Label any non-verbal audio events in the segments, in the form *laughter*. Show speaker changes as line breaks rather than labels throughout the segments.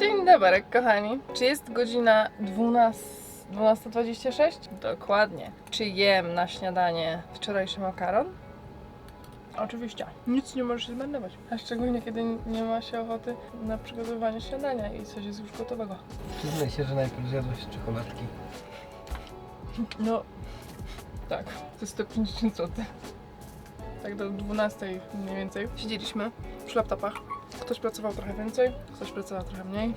Dzień dobry, kochani. Czy jest godzina 12 12.26? Dokładnie. Czy jem na śniadanie wczorajszy makaron? Oczywiście. Nic nie możesz się zmarnować. A szczególnie, kiedy nie ma się ochoty na przygotowanie śniadania i coś jest już gotowego.
Przyznaj się, że najpierw zjadłeś czekoladki.
No, tak. To 150 zł. Tak do 12 mniej więcej. Siedzieliśmy przy laptopach. Ktoś pracował trochę więcej, ktoś pracował trochę mniej.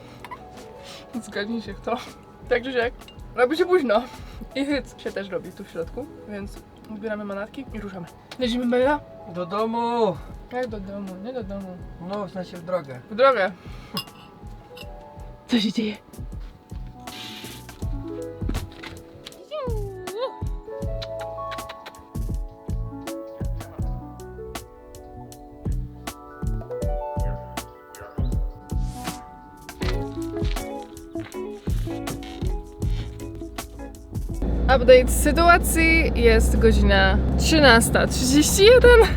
Zgadnij się kto. Tak czy siak, robi się późno. I hyc się też robi tu w środku, więc zbieramy manatki i ruszamy. Jedziemy Bella?
Do domu!
Jak do domu, nie do domu.
No, znacie w drogę.
W drogę. *laughs* Co się dzieje? Update sytuacji jest godzina 13.31.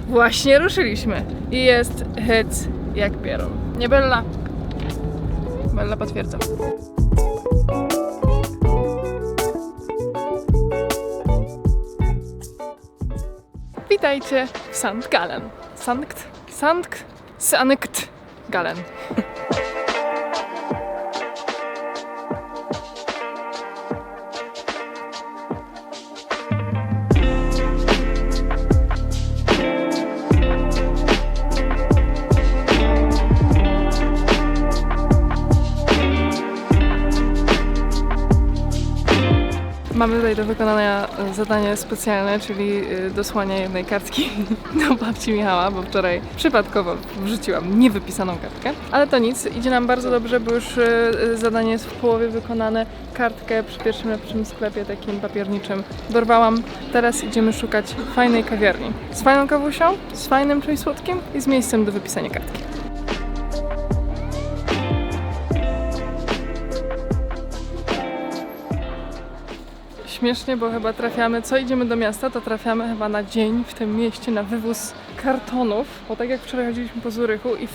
Właśnie ruszyliśmy. I jest hec jak pieron. Nie Bella. Bella potwierdza. Witajcie w St. Gallen. Sankt? Sankt? Sankt Gallen. Mamy tutaj do wykonania zadanie specjalne, czyli e, dosłanie jednej kartki *laughs* do babci Michała, bo wczoraj przypadkowo wrzuciłam niewypisaną kartkę. Ale to nic, idzie nam bardzo dobrze, bo już e, e, zadanie jest w połowie wykonane. Kartkę przy pierwszym lepszym sklepie takim papierniczym dorwałam. Teraz idziemy szukać fajnej kawiarni. Z fajną kawusią, z fajnym czymś słodkim i z miejscem do wypisania kartki. Śmiesznie, bo chyba trafiamy, co idziemy do miasta, to trafiamy chyba na dzień w tym mieście na wywóz kartonów, bo tak jak wczoraj chodziliśmy po Zurychu i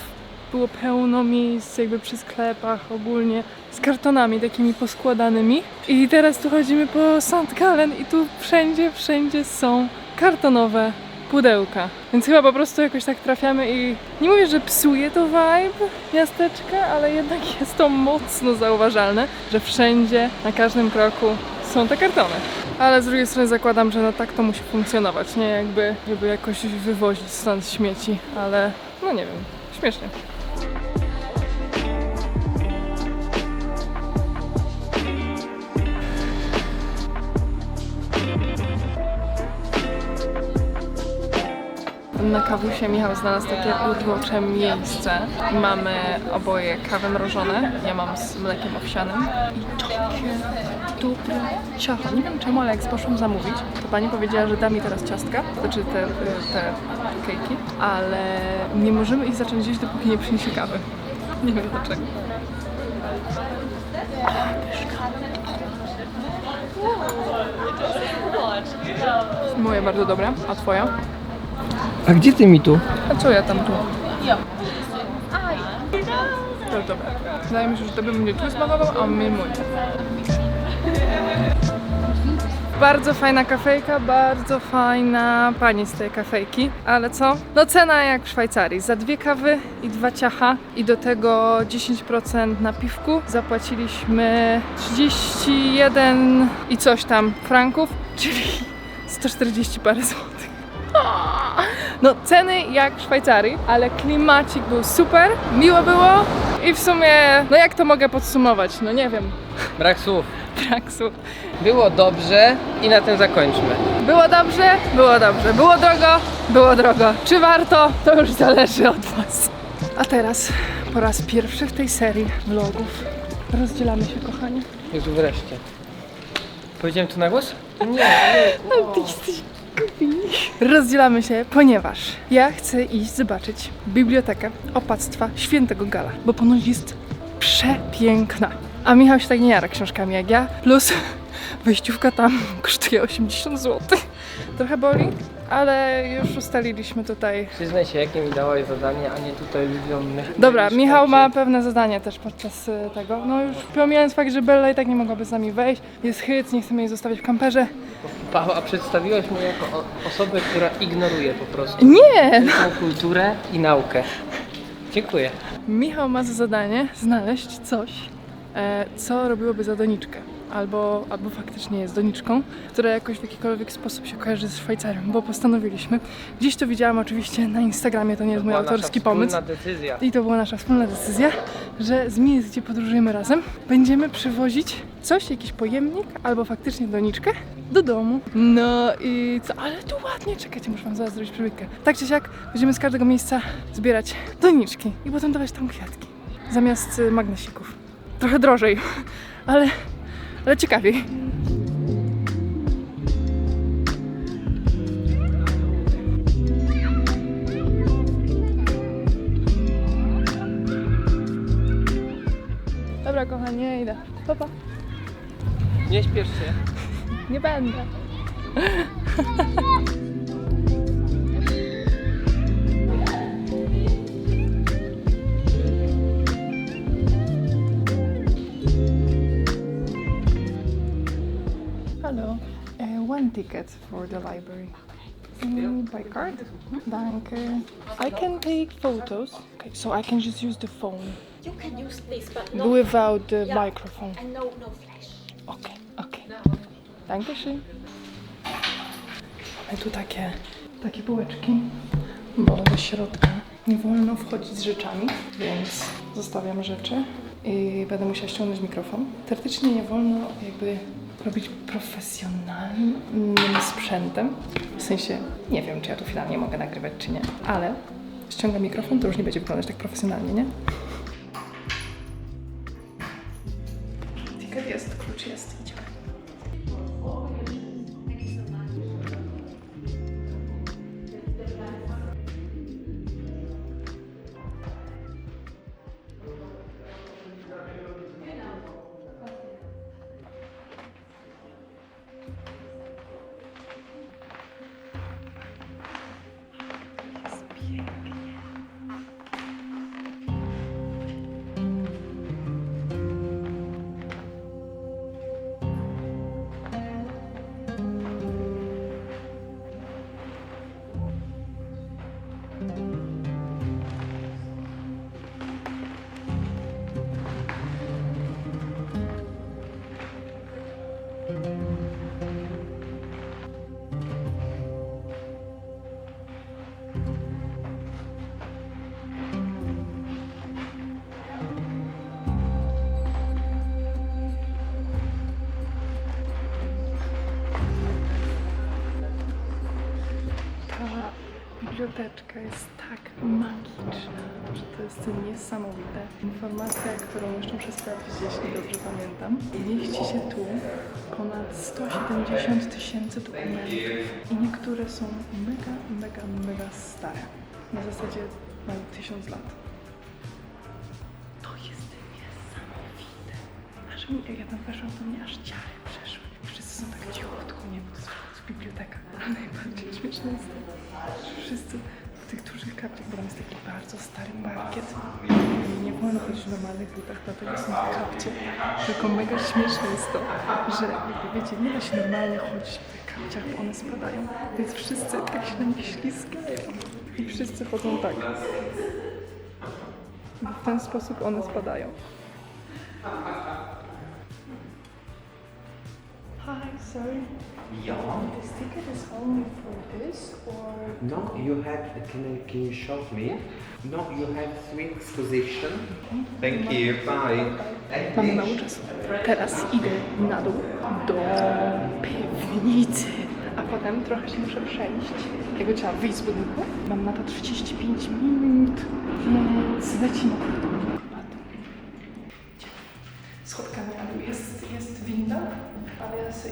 było pełno miejsc jakby przy sklepach ogólnie z kartonami takimi poskładanymi i teraz tu chodzimy po St. Gallen i tu wszędzie, wszędzie są kartonowe pudełka. Więc chyba po prostu jakoś tak trafiamy i nie mówię, że psuje to vibe miasteczka, ale jednak *laughs* jest to mocno zauważalne, że wszędzie, na każdym kroku są te kartony. Ale z drugiej strony zakładam, że no tak to musi funkcjonować, nie jakby, żeby jakoś wywozić stąd śmieci, ale no nie wiem, śmiesznie. Na kawusie Michał znalazł takie urocze miejsce. Mamy oboje kawy mrożone, ja mam z mlekiem owsianym i takie dobre ciasto. Nie wiem czemu, ale jak poszłam zamówić, to pani powiedziała, że da mi teraz ciastka, znaczy te, te kejki, ale nie możemy ich zacząć jeść, dopóki nie przyniesie kawy. Nie wiem dlaczego. Moje bardzo dobre, a twoja?
A gdzie ty mi tu?
A co ja tam tu? To dobre. Wydaje mi się, że tobie będzie tu smakował, a mnie mój. Bardzo fajna kafejka, bardzo fajna pani z tej kafejki, ale co? No cena jak w Szwajcarii, za dwie kawy i dwa ciacha i do tego 10% na piwku zapłaciliśmy 31 i coś tam franków, *laughs* czyli 140 parę złotych. No ceny jak w Szwajcarii, ale klimacik był super, miło było i w sumie, no jak to mogę podsumować? No nie wiem,
Brak słów.
brak słów.
Było dobrze i na tym zakończmy.
Było dobrze, było dobrze, było drogo, było drogo. Czy warto? To już zależy od Was. A teraz, po raz pierwszy w tej serii vlogów, rozdzielamy się kochani.
Jezu, wreszcie. Powiedziałem to na głos? Nie, *laughs*
Ty jesteś głupi. Rozdzielamy się, ponieważ ja chcę iść zobaczyć bibliotekę opactwa świętego Gala, bo ponoć jest przepiękna. A Michał się tak nie jara książkami jak ja, plus *laughs* wejściówka tam *laughs* kosztuje 80 zł. Trochę boli, ale już ustaliliśmy tutaj.
Przyznaj się, jakie mi dałaś zadanie, a nie tutaj ludziom.
Dobra, Michał ma pewne zadanie też podczas y, tego. No już pomijając fakt, że Bella i tak nie mogłaby z nami wejść. Jest hyc, nie chcemy jej zostawiać w kamperze.
Paweł, a przedstawiłaś mnie jako o- osobę, która ignoruje po prostu
Nie!
tylko kulturę i naukę. Dziękuję.
Michał ma za zadanie znaleźć coś, co robiłoby za doniczkę. Albo, albo faktycznie jest doniczką, która jakoś w jakikolwiek sposób się kojarzy z Szwajcarią, bo postanowiliśmy. Gdzieś to widziałam oczywiście na Instagramie, to nie jest mój autorski pomysł.
decyzja.
I to była nasza wspólna decyzja, że z miejsc, gdzie podróżujemy razem, będziemy przywozić coś, jakiś pojemnik albo faktycznie doniczkę do domu. No i co? Ale tu ładnie, czekajcie, muszę wam zaraz zrobić przebiegkę. Tak czy siak, będziemy z każdego miejsca zbierać doniczki i potem dawać tam kwiatki. Zamiast y, magnesików. Trochę drożej, ale, ale ciekawiej. Dobra, kochanie, idę. Pa, pa.
Nie śpiesz się.
Nie będę. One ticket for the library. Mm, by card? Danke. I can take photos. Okay, so I can just use the phone
You can use this, but
without the microphone.
and no, no flash.
Okej, okej. Dankeschön. Mamy tu takie, takie bułeczki, bo do środka nie wolno wchodzić z rzeczami, więc zostawiam rzeczy i będę musiała ściągnąć mikrofon. Teoretycznie nie wolno jakby robić profesjonalnym sprzętem. W sensie, nie wiem, czy ja tu finalnie mogę nagrywać, czy nie, ale ściągam mikrofon, to już nie będzie wyglądać tak profesjonalnie, nie? Biblioteczka jest tak magiczna, że to jest niesamowite. Informacja, którą jeszcze muszę sprawdzić, jeśli dobrze pamiętam. Mieści się tu ponad 170 tysięcy dokumentów i niektóre są mega, mega, mega stare. Na zasadzie mają tysiąc lat. To jest niesamowite. Aż mi, jak ja tam weszłam, to mnie aż ciary przeszły. Wszyscy są tak cichutko, nie, bo to jest biblioteka. Najbardziej śmieszne jest to, wszyscy w tych dużych kapciach, bo tam jest taki bardzo stary parkiet i nie wolno chodzić w normalnych butach, dlatego są te kapcie. Tylko mega śmieszne jest to, że wiecie, nie da się normalnie chodzić w tych kapciach, bo one spadają, więc wszyscy tak się na nich ślizgają. I wszyscy chodzą tak. W ten sposób one spadają. Hi, sorry.
Yeah.
This ticket is only for this or
No, you have. Can I, can you show me? No, you have three exposition. Thank you. Bye.
Mamy mało czasu. Teraz idę na dół do piwnicy, a potem trochę się muszę przejść. Jakby trzeba wyjść z budynku. Mam na to 35 minut, więc lecimy.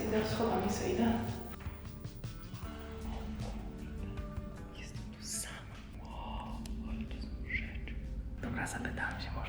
Idę schodami, sobie idę. Jestem tu sama. Wow, ale to są rzeczy. Dobra, zapytałam się, można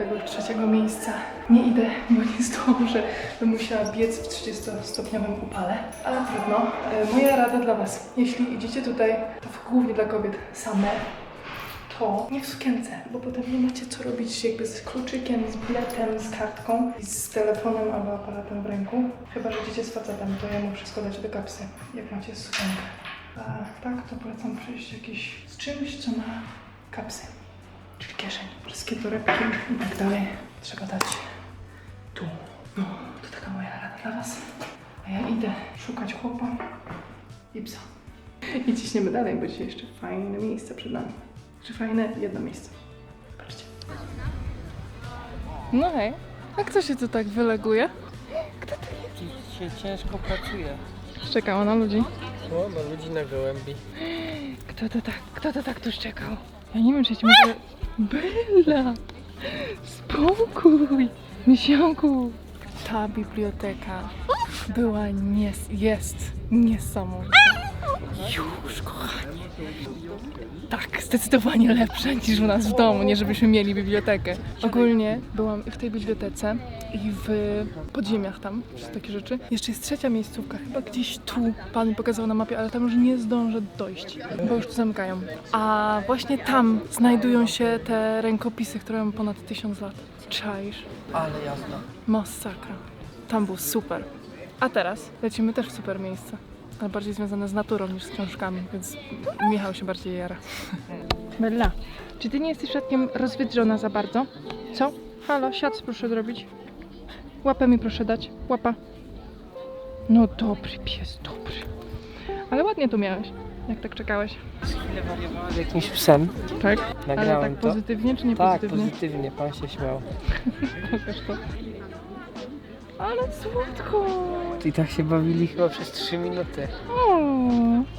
tego trzeciego miejsca nie idę, bo nie zdążę. Bym musiała biec w 30-stopniowym upale. Ale trudno. E, Moja rada dla Was. Jeśli idziecie tutaj, to głównie dla kobiet same, to nie w sukience, bo potem nie macie co robić jakby z kluczykiem, z biletem, z kartką, i z telefonem albo aparatem w ręku. Chyba, że idziecie z facetem, to ja mu wszystko do kapsy, jak macie sukienkę. A tak, to polecam przyjść jakiś z czymś, co ma kapsy, czyli kieszeń. Wszystkie torebki i tak dalej trzeba dać tu. No, to taka moja rada dla Was. A ja idę szukać chłopa i psa. I ciśniemy dalej, bo dzisiaj jeszcze fajne miejsce przed nami. Czy fajne jedno miejsce. Patrzcie. No hej, a kto się tu tak wyleguje?
Dzisiaj ciężko pracuje.
Czekała na ludzi.
O, ma ludzi na gołębi.
Kto to tak, kto to tak tu szczekał? Ja nie wiem, czy ci mogę... Bella! Spokój! Miesiąku! Ta biblioteka była nies... jest niesamowita. Już, kochanie. Tak, zdecydowanie lepsza niż u nas w domu, nie żebyśmy mieli bibliotekę. Ogólnie byłam i w tej bibliotece, i w podziemiach tam, wszystkie takie rzeczy. Jeszcze jest trzecia miejscówka, chyba gdzieś tu. Pan mi pokazał na mapie, ale tam już nie zdążę dojść, bo już tu zamykają. A właśnie tam znajdują się te rękopisy, które mają ponad tysiąc lat. Czaisz?
Ale jazda.
Masakra. Tam był super. A teraz lecimy też w super miejsce. Ale bardziej związane z naturą niż z książkami, więc Michał się bardziej jara. Bella, czy ty nie jesteś przypadkiem rozwydrzona za bardzo? Co? Halo, siad proszę zrobić. Łapę mi proszę dać. Łapa. No dobry pies, dobry. Ale ładnie tu miałeś, jak tak czekałeś.
Chwilę z jakimś psem.
Tak? Ale
Nagrałem
tak
to.
pozytywnie czy nie
Tak,
pozytywnie?
pozytywnie, pan się śmiał. *laughs*
Pokaż to. Ale słodko.
I tak się bawili chyba przez 3 minuty.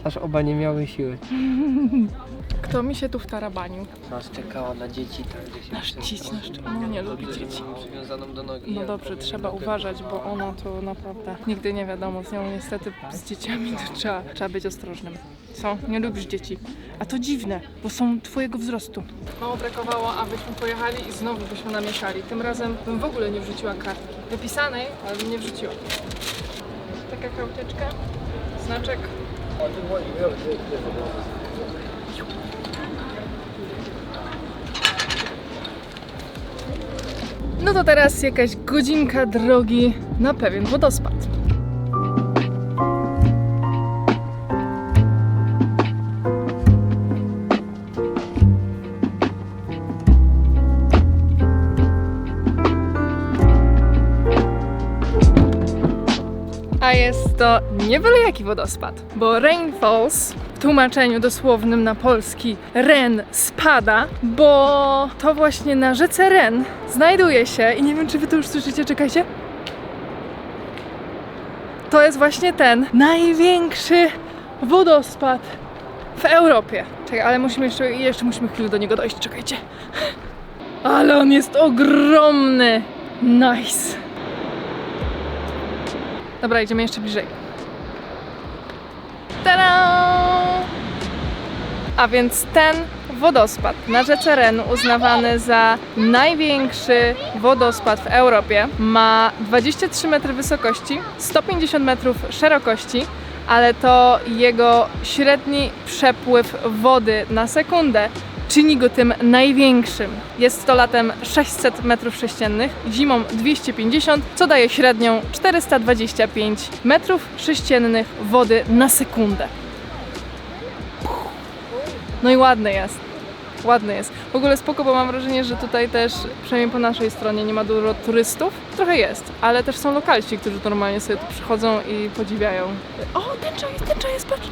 Aż oba nie miały siły. *laughs*
Kto mi się tu wtarabanił?
Nas czekała na dzieci, tak gdzie się
Nasz dzieci, nasz No nie lubi dzieci.
Przywiązaną do nogi.
No dobrze, trzeba uważać, bo ona to naprawdę nigdy nie wiadomo. Z nią niestety z dzieciami to trzeba, trzeba być ostrożnym. Co? Nie lubisz dzieci. A to dziwne, bo są twojego wzrostu. Mało brakowało, abyśmy pojechali i znowu byśmy namieszali. Tym razem bym w ogóle nie wrzuciła kartki. Wypisanej, ale bym nie wrzuciła. Taka karteczka, znaczek. No to teraz jakaś godzinka drogi na pewien wodospad. To nie byle jaki wodospad, bo Rain Falls w tłumaczeniu dosłownym na polski Ren spada, bo to właśnie na rzece Ren znajduje się i nie wiem czy wy to już słyszycie, czekajcie. To jest właśnie ten największy wodospad w Europie. Czekaj, ale musimy jeszcze, jeszcze musimy chwilę do niego dojść, czekajcie. Ale on jest ogromny. Nice. Dobra, idziemy jeszcze bliżej. Tada! A więc ten wodospad na rzece Ren, uznawany za największy wodospad w Europie, ma 23 metry wysokości, 150 metrów szerokości, ale to jego średni przepływ wody na sekundę czyni go tym największym. Jest to latem 600 metrów sześciennych, zimą 250, co daje średnią 425 metrów sześciennych wody na sekundę. No i ładny jest. Ładny jest. W ogóle spoko, bo mam wrażenie, że tutaj też, przynajmniej po naszej stronie, nie ma dużo turystów. Trochę jest, ale też są lokalci, którzy normalnie sobie tu przychodzą i podziwiają. O, tęcza jest, tęcza jest, patrz!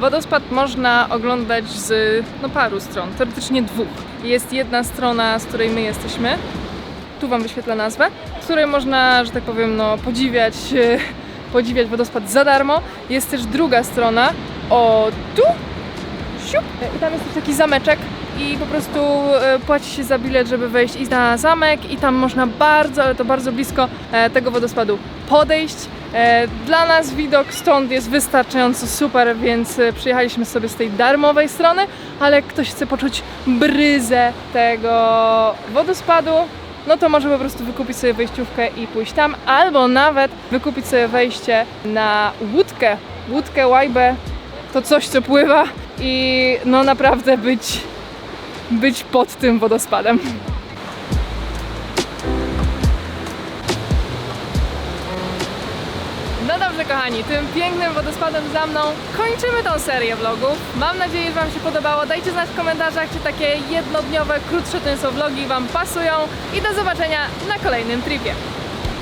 Wodospad można oglądać z no, paru stron, teoretycznie dwóch. Jest jedna strona, z której my jesteśmy, tu Wam wyświetlę nazwę, z której można, że tak powiem, no, podziwiać, e, podziwiać wodospad za darmo. Jest też druga strona, o tu, siup, i tam jest też taki zameczek i po prostu e, płaci się za bilet, żeby wejść i na zamek i tam można bardzo, ale to bardzo blisko e, tego wodospadu podejść Dla nas widok stąd jest wystarczająco super, więc e, przyjechaliśmy sobie z tej darmowej strony, ale ktoś chce poczuć bryzę tego wodospadu, no to może po prostu wykupić sobie wejściówkę i pójść tam, albo nawet wykupić sobie wejście na łódkę, łódkę, łajbę, to coś co pływa i no naprawdę być, być pod tym wodospadem. Kochani, tym pięknym wodospadem za mną kończymy tą serię vlogów. Mam nadzieję, że Wam się podobało. Dajcie znać w komentarzach, czy takie jednodniowe, krótsze są vlogi Wam pasują i do zobaczenia na kolejnym tripie.